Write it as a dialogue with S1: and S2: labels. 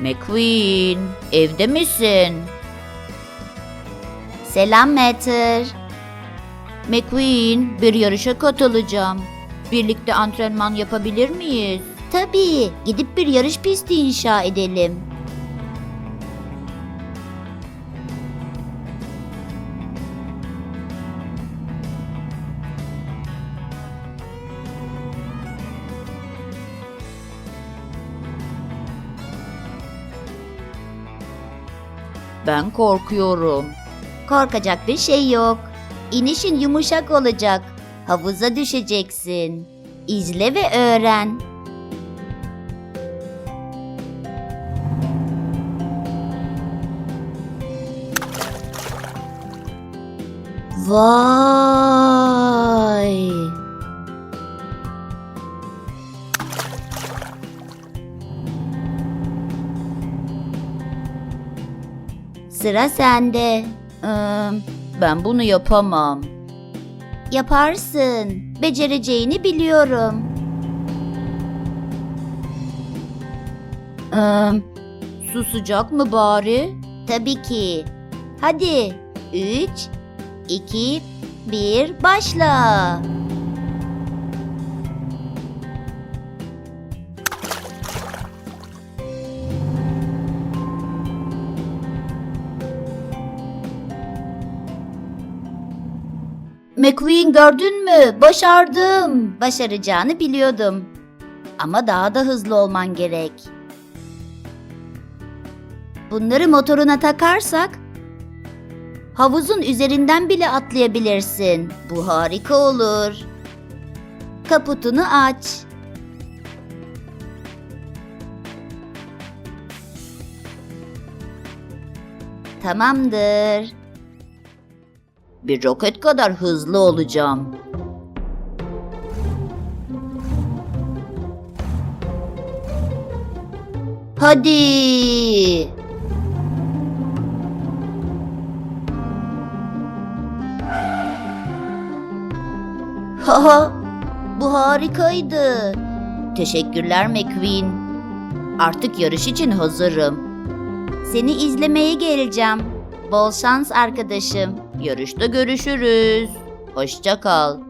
S1: McQueen, evde misin?
S2: Selam Matter.
S1: McQueen, bir yarışa katılacağım. Birlikte antrenman yapabilir miyiz?
S2: Tabii, gidip bir yarış pisti inşa edelim.
S1: Ben korkuyorum.
S2: Korkacak bir şey yok. İnişin yumuşak olacak. Havuza düşeceksin. İzle ve öğren. Vay! Sıra sende.
S1: Ee, ben bunu yapamam.
S2: Yaparsın. Becereceğini biliyorum.
S1: Ee, su sıcak mı bari?
S2: Tabii ki. Hadi. 3, 2, 1, başla.
S1: McQueen gördün mü? Başardım.
S2: Başaracağını biliyordum. Ama daha da hızlı olman gerek. Bunları motoruna takarsak havuzun üzerinden bile atlayabilirsin. Bu harika olur. Kaputunu aç. Tamamdır.
S1: Bir roket kadar hızlı olacağım.
S2: Hadi. Haha, bu harikaydı.
S1: Teşekkürler McQueen. Artık yarış için hazırım.
S2: Seni izlemeye geleceğim. Bol şans arkadaşım.
S1: Yarışta görüşürüz. Hoşça kal.